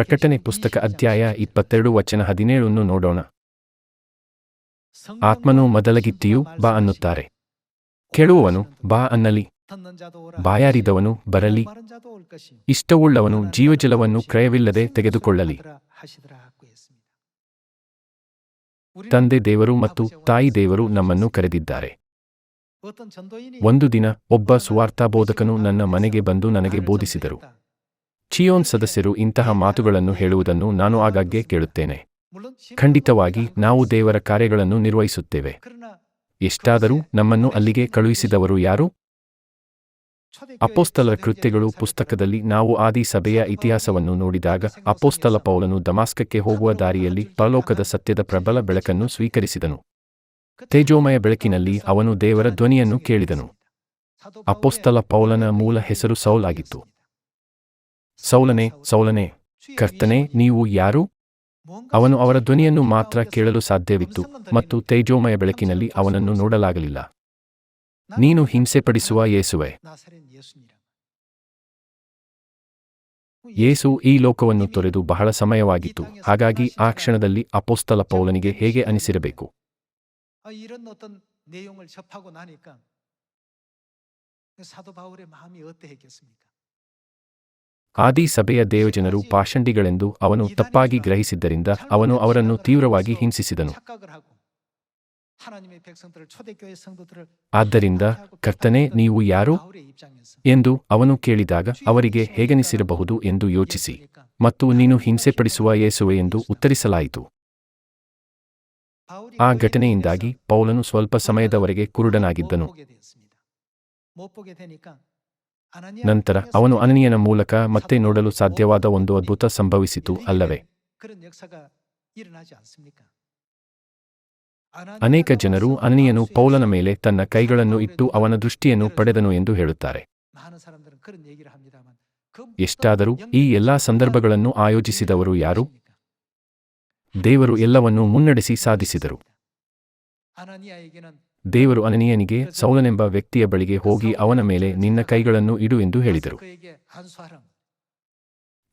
ಪ್ರಕಟಣೆ ಪುಸ್ತಕ ಅಧ್ಯಾಯ ಇಪ್ಪತ್ತೆರಡು ವಚನ ಹದಿನೇಳನ್ನು ನೋಡೋಣ. ಆತ್ಮನು ಮೊದಲಗಿತ್ತಿಯು ಬಾ ಅನ್ನುತ್ತಾರೆ. ಕೇಳುವವನು ಬಾ ಅನ್ನಲಿ. ಬಾಯಾರಿದವನು ಬರಲಿ. ಇಷ್ಟವುಳ್ಳವನು ಜೀವಜಲವನ್ನು ಕ್ರಯವಿಲ್ಲದೆ ತೆಗೆದುಕೊಳ್ಳಲಿ. ತಂದೆ ದೇವರು ಮತ್ತು ತಾಯಿ ದೇವರು ನಮ್ಮನ್ನು ಕರೆದಿದ್ದಾರೆ. ಒಂದು ದಿನ ಒಬ್ಬ ಸುವಾರ್ಥ ಬೋಧಕನು ನನ್ನ ಮನೆಗೆ ಬಂದು ನನಗೆ ಬೋಧಿಸಿದರು. ಚಿಯೋನ್ ಸದಸ್ಯರು ಇಂತಹ ಮಾತುಗಳನ್ನು ಹೇಳುವುದನ್ನು ನಾನು ಆಗಾಗ್ಗೆ ಕೇಳುತ್ತೇನೆ. ಖಂಡಿತವಾಗಿ, ನಾವು ದೇವರ ಕಾರ್ಯಗಳನ್ನು ನಿರ್ವಹಿಸುತ್ತೇವೆ. ಎಷ್ಟಾದರೂ ನಮ್ಮನ್ನು ಅಲ್ಲಿಗೆ ಕಳುಹಿಸಿದವರು ಯಾರು? ಅಪೋಸ್ತಲರ ಕೃತ್ಯಗಳು ಪುಸ್ತಕದಲ್ಲಿ ನಾವು ಆದಿ ಸಭೆಯ ಇತಿಹಾಸವನ್ನು ನೋಡಿದಾಗ, ಅಪೋಸ್ತಲ ಪೌಲನು ದಮಾಸ್ಕಕ್ಕೆ ಹೋಗುವ ದಾರಿಯಲ್ಲಿ ಪರಲೋಕದ ಸತ್ಯದ ಪ್ರಬಲ ಬೆಳಕನ್ನು ಸ್ವೀಕರಿಸಿದನು. ತೇಜೋಮಯ ಬೆಳಕಿನಲ್ಲಿ ಅವನು ದೇವರ ಧ್ವನಿಯನ್ನು ಕೇಳಿದನು. ಅಪೋಸ್ತಲ ಪೌಲನ ಮೂಲ ಹೆಸರು ಸೌಲ್ ಆಗಿತ್ತು. ಸೌಲನೆ ಸೌಲನೆ ಕರ್ತನೆ ನೀವು ಯಾರು ಅವನು ಅವರ ಧ್ವನಿಯನ್ನು ಮಾತ್ರ ಕೇಳಲು ಸಾಧ್ಯವಿತ್ತು ಮತ್ತು ತೇಜೋಮಯ ಬೆಳಕಿನಲ್ಲಿ ಅವನನ್ನು ನೋಡಲಾಗಲಿಲ್ಲ ನೀನು ಹಿಂಸೆಪಡಿಸುವ ಯೇಸುವೆ ಯೇಸು ಈ ಲೋಕವನ್ನು ತೊರೆದು ಬಹಳ ಸಮಯವಾಗಿತ್ತು ಹಾಗಾಗಿ ಆ ಕ್ಷಣದಲ್ಲಿ ಅಪೋಸ್ತಲ ಪೌಲನಿಗೆ ಹೇಗೆ ಅನಿಸಿರಬೇಕು 이런 어떤 내용을 접하고 나니까 사도 바울의 마음이 어떠했겠습니까? ಆದಿ ಸಭೆಯ ದೇವಜನರು ಪಾಷಂಡಿಗಳೆಂದು ಅವನು ತಪ್ಪಾಗಿ ಗ್ರಹಿಸಿದ್ದರಿಂದ ಅವನು ಅವರನ್ನು ತೀವ್ರವಾಗಿ ಹಿಂಸಿಸಿದನು. ಆದ್ದರಿಂದ ಕರ್ತನೆ, ನೀವು ಯಾರು ಎಂದು ಅವನು ಕೇಳಿದಾಗ ಅವರಿಗೆ ಹೇಗನಿಸಿರಬಹುದು ಎಂದು ಯೋಚಿಸಿ ಮತ್ತು ನೀನು ಹಿಂಸೆ ಪಡಿಸುವ ಯೇಸುವೆ ಎಂದು ಉತ್ತರಿಸಲಾಯಿತು. ಆ ಘಟನೆಯಿಂದಾಗಿ ಪೌಲನು ಸ್ವಲ್ಪ ಸಮಯದವರೆಗೆ ಕುರುಡನಾಗಿದ್ದನು. ನಂತರ ಅವನು ಅನನಿಯನ ಮೂಲಕ ಮತ್ತೆ ನೋಡಲು ಸಾಧ್ಯವಾದ ಒಂದು ಅದ್ಭುತ ಸಂಭವಿಸಿತು ಅಲ್ಲವೇ ಅನೇಕ ಜನರು ಅನನಿಯನು ಪೌಲನ ಮೇಲೆ ತನ್ನ ಕೈಗಳನ್ನು ಇಟ್ಟು ಅವನ ದೃಷ್ಟಿಯನ್ನು ಪಡೆದನು ಎಂದು ಹೇಳುತ್ತಾರೆ ಎಷ್ಟಾದರೂ ಈ ಎಲ್ಲಾ ಸಂದರ್ಭಗಳನ್ನು ಆಯೋಜಿಸಿದವರು ಯಾರು ದೇವರು ಎಲ್ಲವನ್ನೂ ಮುನ್ನಡೆಸಿ ಸಾಧಿಸಿದರು ದೇವರು ಅನನೀಯನಿಗೆ ಸೌಲನೆಂಬ ವ್ಯಕ್ತಿಯ ಬಳಿಗೆ ಹೋಗಿ ಅವನ ಮೇಲೆ ನಿನ್ನ ಕೈಗಳನ್ನು ಇಡು ಎಂದು ಹೇಳಿದರು.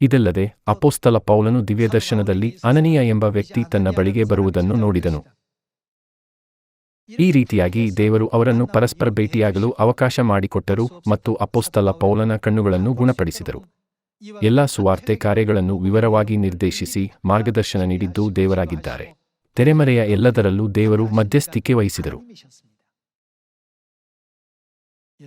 ಇದಲ್ಲದೆ ಅಪೋಸ್ತಲ ಪೌಲನು ದಿವ್ಯದರ್ಶನದಲ್ಲಿ ಅನನೀಯ ಎಂಬ ವ್ಯಕ್ತಿ ತನ್ನ ಬಳಿಗೆ ಬರುವುದನ್ನು ನೋಡಿದನು. ಈ ರೀತಿಯಾಗಿ ದೇವರು ಅವರನ್ನು ಪರಸ್ಪರ ಭೇಟಿಯಾಗಲು ಅವಕಾಶ ಮಾಡಿಕೊಟ್ಟರು ಮತ್ತು ಅಪೋಸ್ತಲ ಪೌಲನ ಕಣ್ಣುಗಳನ್ನು ಗುಣಪಡಿಸಿದರು. ಎಲ್ಲಾ ಸುವಾರ್ತೆ ಕಾರ್ಯಗಳನ್ನು ವಿವರವಾಗಿ ನಿರ್ದೇಶಿಸಿ ಮಾರ್ಗದರ್ಶನ ನೀಡಿದ್ದು ದೇವರಾಗಿದ್ದಾರೆ. ತೆರೆಮರೆಯ ಎಲ್ಲದರಲ್ಲೂ ದೇವರು ಮಧ್ಯಸ್ಥಿಕೆ ವಹಿಸಿದರು.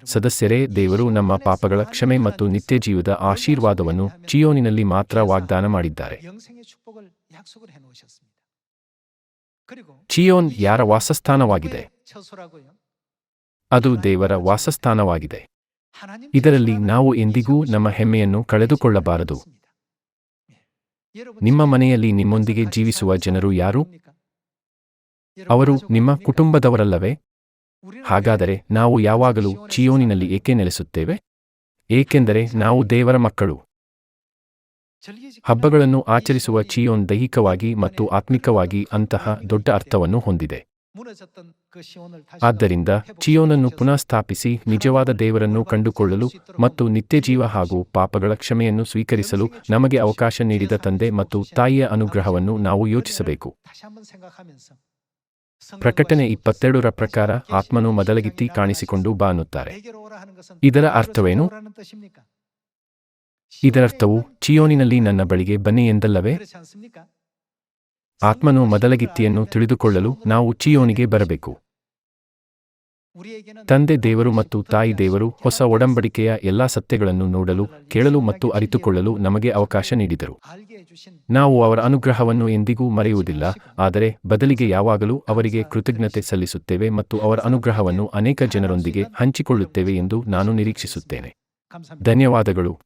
ಸದಸ್ಯರೇ, ದೇವರು ನಮ್ಮ ಪಾಪಗಳ ಕ್ಷಮೆ ಮತ್ತು ನಿತ್ಯ ಜೀವದ ಆಶೀರ್ವಾದವನ್ನು ಚಿಯೋನಿನಲ್ಲಿ ಮಾತ್ರ ವಾಗ್ದಾನ ಮಾಡಿದ್ದಾರೆ. ಚಿಯೋನ್ ಯಾರ ವಾಸಸ್ಥಾನವಾಗಿದೆ? ಅದು ದೇವರ ವಾಸಸ್ಥಾನವಾಗಿದೆ. ಇದರಲ್ಲಿ ನಾವು ಎಂದಿಗೂ ನಮ್ಮ ಹೆಮ್ಮೆಯನ್ನು ಕಳೆದುಕೊಳ್ಳಬಾರದು. ನಿಮ್ಮ ಮನೆಯಲ್ಲಿ ನಿಮ್ಮೊಂದಿಗೆ ಜೀವಿಸುವ ಜನರು ಯಾರು? ಅವರು ನಿಮ್ಮ ಕುಟುಂಬದವರಲ್ಲವೇ? ಹಾಗಾದರೆ ನಾವು ಯಾವಾಗಲೂ ಚಿಯೋನಿನಲ್ಲಿ ಏಕೆ ನೆಲೆಸುತ್ತೇವೆ? ಏಕೆಂದರೆ ನಾವು ದೇವರ ಮಕ್ಕಳು. ಹಬ್ಬಗಳನ್ನು ಆಚರಿಸುವ ಚಿಯೋನ್ ದೈಹಿಕವಾಗಿ ಮತ್ತು ಆತ್ಮಿಕವಾಗಿ ಅಂತಹ ದೊಡ್ಡ ಅರ್ಥವನ್ನು ಹೊಂದಿದೆ. ಆದ್ದರಿಂದ ಚಿಯೋನನ್ನು ಪುನಃ ಸ್ಥಾಪಿಸಿ ನಿಜವಾದ ದೇವರನ್ನು ಕಂಡುಕೊಳ್ಳಲು ಮತ್ತು ನಿತ್ಯಜೀವ ಹಾಗೂ ಪಾಪಗಳ ಕ್ಷಮೆಯನ್ನು ಸ್ವೀಕರಿಸಲು ನಮಗೆ ಅವಕಾಶ ನೀಡಿದ ತಂದೆ ಮತ್ತು ತಾಯಿಯ ಅನುಗ್ರಹವನ್ನು ನಾವು ಯೋಚಿಸಬೇಕು. ಪ್ರಕಟಣೆ ಇಪ್ಪತ್ತೆರಡರ ಪ್ರಕಾರ ಆತ್ಮನು ಮೊದಲಗಿತ್ತಿ ಕಾಣಿಸಿಕೊಂಡು ಬಾನುತ್ತಾರೆ. ಅನ್ನುತ್ತಾರೆ ಇದರ ಅರ್ಥವೇನು? ಇದರರ್ಥವು ಚಿಯೋನಿನಲ್ಲಿ ನನ್ನ ಬಳಿಗೆ ಬನ್ನಿ ಎಂದಲ್ಲವೇ? ಆತ್ಮನು ಮೊದಲಗಿತ್ತಿಯನ್ನು ತಿಳಿದುಕೊಳ್ಳಲು ನಾವು ಚಿಯೋನಿಗೆ ಬರಬೇಕು. ತಂದೆ ದೇವರು ಮತ್ತು ತಾಯಿ ದೇವರು ಹೊಸ ಒಡಂಬಡಿಕೆಯ ಎಲ್ಲಾ ಸತ್ಯಗಳನ್ನು ನೋಡಲು ಕೇಳಲು ಮತ್ತು ಅರಿತುಕೊಳ್ಳಲು ನಮಗೆ ಅವಕಾಶ ನೀಡಿದರು. ನಾವು ಅವರ ಅನುಗ್ರಹವನ್ನು ಎಂದಿಗೂ ಮರೆಯುವುದಿಲ್ಲ ಆದರೆ ಬದಲಿಗೆ ಯಾವಾಗಲೂ ಅವರಿಗೆ ಕೃತಜ್ಞತೆ ಸಲ್ಲಿಸುತ್ತೇವೆ ಮತ್ತು ಅವರ ಅನುಗ್ರಹವನ್ನು ಅನೇಕ ಜನರೊಂದಿಗೆ ಹಂಚಿಕೊಳ್ಳುತ್ತೇವೆ ಎಂದು ನಾನು ನಿರೀಕ್ಷಿಸುತ್ತೇನೆ. ಧನ್ಯವಾದಗಳು.